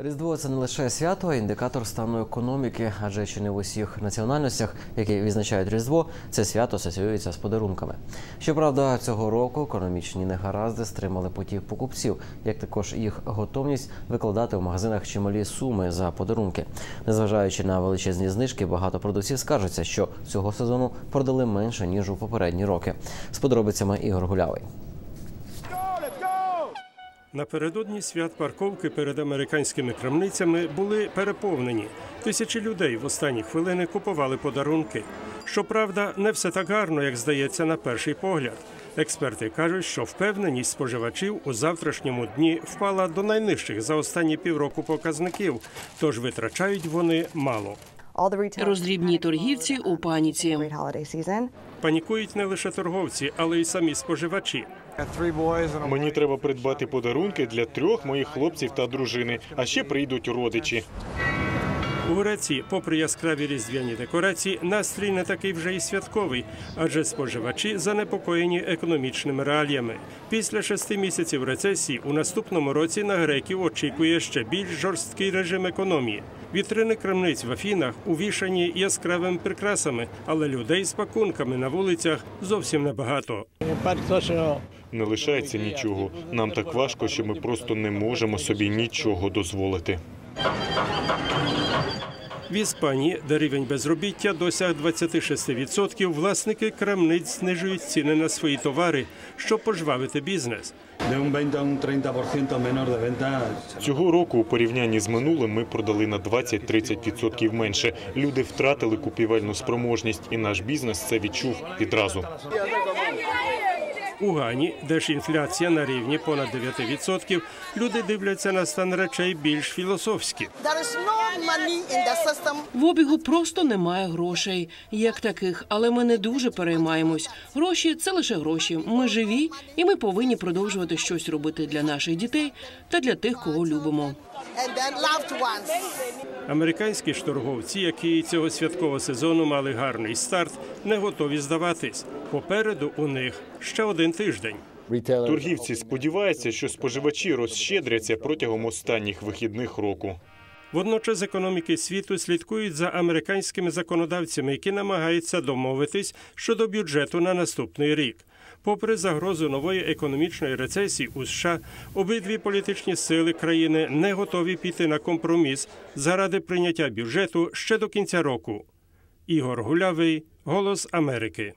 Різдво це не лише свято, а індикатор стану економіки, адже чи не в усіх національностях, які відзначають Різдво, це свято асоціюється з подарунками. Щоправда, цього року економічні негаразди стримали потік покупців, як також їх готовність викладати в магазинах чималі суми за подарунки. Незважаючи на величезні знижки, багато продавців скаржаться, що цього сезону продали менше ніж у попередні роки. З подробицями Ігор Гулявий. Напередодні свят парковки перед американськими крамницями були переповнені. Тисячі людей в останні хвилини купували подарунки. Щоправда, не все так гарно, як здається на перший погляд. Експерти кажуть, що впевненість споживачів у завтрашньому дні впала до найнижчих за останні півроку показників, тож витрачають вони мало. Роздрібні торгівці у паніці. Панікують не лише торговці, але й самі споживачі. Мені треба придбати подарунки для трьох моїх хлопців та дружини, а ще прийдуть родичі. У Греції, попри яскраві різдвяні декорації, настрій не такий вже й святковий, адже споживачі занепокоєні економічними реаліями. Після шести місяців рецесії у наступному році на греків очікує ще більш жорсткий режим економії. Вітрини крамниць в Афінах увішані яскравими прикрасами, але людей з пакунками на вулицях зовсім небагато. Не лишається нічого. Нам так важко, що ми просто не можемо собі нічого дозволити. В Іспанії, де рівень безробіття досяг 26%, власники крамниць знижують ціни на свої товари, щоб пожвавити бізнес. de un 20 a un 30% menos de ventas. Цього року у порівнянні з минулим ми продали на 20-30% менше. Люди втратили купівельну спроможність, і наш бізнес це відчув відразу. У Гані, де ж інфляція на рівні понад 9%, люди дивляться на стан речей більш філософськи. В обігу просто немає грошей, як таких, але ми не дуже переймаємось. Гроші це лише гроші. Ми живі, і ми повинні продовжувати щось робити для наших дітей та для тих, кого любимо. Американські ж торговці, які цього святкового сезону мали гарний старт, не готові здаватись. Попереду у них ще один тиждень. Торгівці сподіваються, що споживачі розщедряться протягом останніх вихідних року. Водночас економіки світу слідкують за американськими законодавцями, які намагаються домовитись щодо бюджету на наступний рік. Попри загрозу нової економічної рецесії у США, обидві політичні сили країни не готові піти на компроміс заради прийняття бюджету ще до кінця року. Ігор Гулявий, Голос Америки.